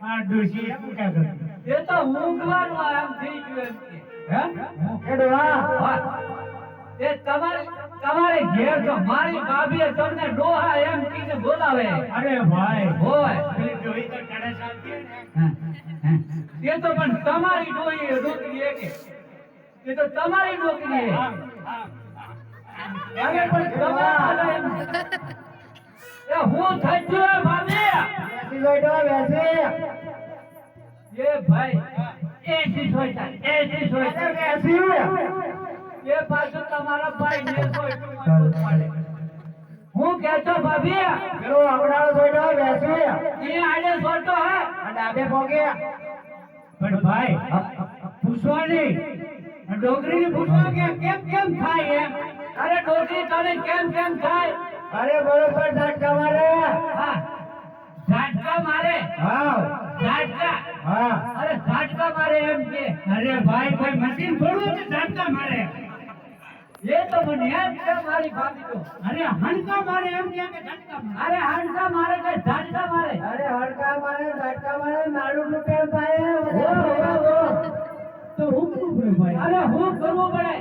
આ ડોશી એમ એ તો ઊંઘવાનું આમ થઈ ગયું એમ કે. હે? એ એ તમારે તમારે ઘેર તો મારી ભાભીએ તમને ડોહા એમ કીને બોલાવે. અરે ભાઈ. હોય. ડોહી તો કડે ચાલતી ને. હા, હા. એ તો પણ તમારી ડોહી ડોકરી એ કે. એ તો તમારી ડોકરી. અરે પણ તમારા બેઠો બેસી એ ભાઈ એ જી સોયતા એ જી અરે સોયતા બેસી એ પાછું તમારા ભાઈ ને કોઈ ટુકડું હું કેતો ભાભી? પેલો અમડાળો બેઠો બેસી. એ આડે સોટો હે. આ ડાબે પોગે. પણ ભાઈ પૂછવાની. ડોગરી ડોગરીને પૂછવા કે કેમ કેમ થાય એમ? અરે ડોગરી તને કેમ કેમ થાય? અરે બરોબર ઝાટકા મારે હા. ઝાટકા મારે. હા ઝાટકા. હા. અરે ઝાટકા મારે એમ કે. અરે ભાઈ કોઈ મશીન થોડું છે ઝાટકા મારે. એ તો મને એમ કે મારી ભાભી તો. અરે હણકા મારે એમ કે ઝાટકા અરે હણકા મારે કે ઝાટકા મારે? અરે હણકા મારે ઝાટકા મારે નાડું નું કેમ થાય ઓ, ઓ, ઓ. તો હું કરું પડે ભાઈ? અરે હું કરવું પડે?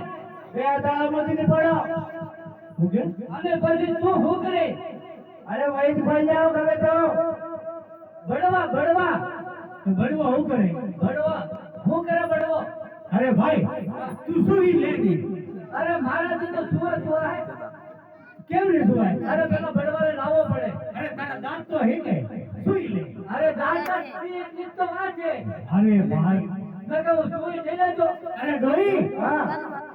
બે દાડામાંથી ને પડો. હું કે? અને પછી તું હું કરે? અરે વૈદ ભાઈ જાઓ તમે તો બળવા બળવા તો હું કરે? બળવા હું કરે બળવો અરે ભાઈ તું શું ઈ લેતી અરે મારાથી તો સુવા સુવા હે કેમ રે સુવાય? અરે પેલા બળવાને લાવવો પડે. અરે તારા દાંત તો હે કે સુઈ લે? અરે દાંતા ચીજ તો વાત છે. અરે ભાઈ. નકર સુઈ જઈ લેજો. અરે ગઈ હા.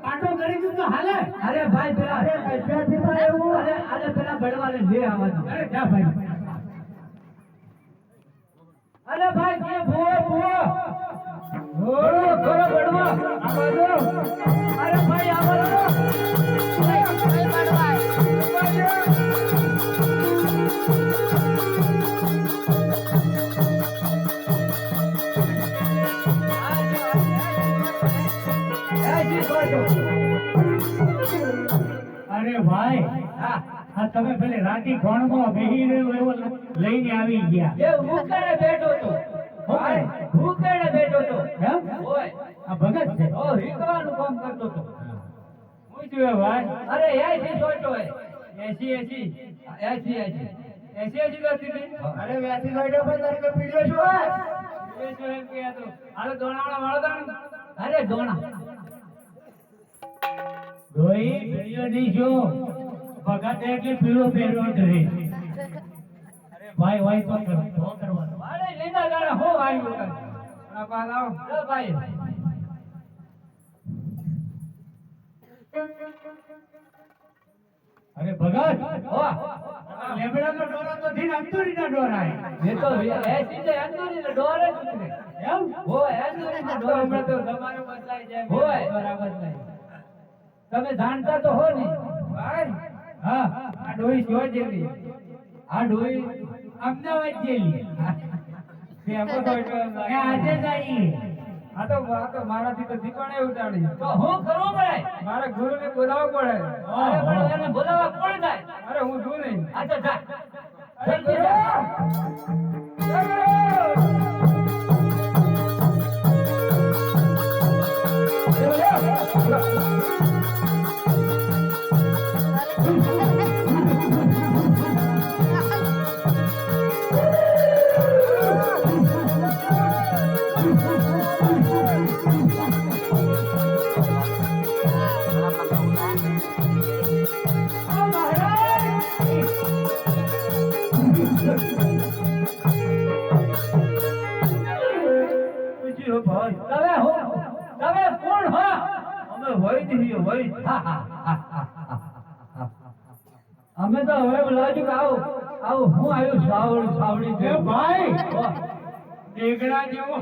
પાટો કરી દીધું તો હાલે. અરે ભાઈ પેલા અરે કૈસાથી થાય એવું. અરે અરે પેલા બળવાને લે આવવાનું. અરે જા ભાઈ. અરે ભાઈ જે ભૂવો ભૂવો. ઘોડો ઘોડો બળવા આ બાજુ. અરે ભાઈ આ બાજુ. હા આ તમે ભલે રાતી ખોણમાં બેહી રહ્યો એવો લઈને આવી ગયા. એ ભૂખેડે બેઠો તો. ભૂખેડે? બેઠો તો. એમ? ઓય. આ ભગત છે? ઓ હીકવાનું કામ કરતો તો. હું થયું ભાઈ? અરે એસી સોટો હે એસી એસી. એસી એસી. એસી એસી કરતી હતી? અરે વ્યાસી સોટો પર તારી પીડિયો હોય એ શું એમ કે તો. અરે દોણાવાળા વાળો દાણ અરે દોણા. ધોઈ પીડિયો નહીં જો ભગત એટલે પીળો પહેર્યો રહે અરે ભાઈ ભાઈ તો કરો તો કરવાનો. અરે લીધા ગાડા હો ભાઈ. આ લે ભાઈ. અરે ભગત લેબડા નો ડોરો તો થી અંતુરીના ડોરાય એ તો એસી ને અંતુરી નો ડોરે જ ઉતરે. એમ? હો અંતુરી ને ડોરે હમણાં તો જમાનો બદલાઈ જાય હોય. બરાબર નહીં તમે જાણતા તો હો ને. ભાઈ હા આ ડોઈ જો જેલી આ ડોઈ અમદાવાદ જેલી. આજે જઈએ આ તો આ તો મારાથી તો ઠીકાણે ઉતાડી તો હું કરવું પડે? મારે ગુરુને બોલાવવો પડે. અરે પણ એને બોલાવવા કોણ જાય? અરે હું છું નહીં. આ તો જા. અરે ગુરુ! અમે વૈદ છીએ વૈદ અમે તો હવે લાજુ આવો આવું હું આવ્યું સાવળ સાવળી. ભાઈ. ટેકડા જેવો.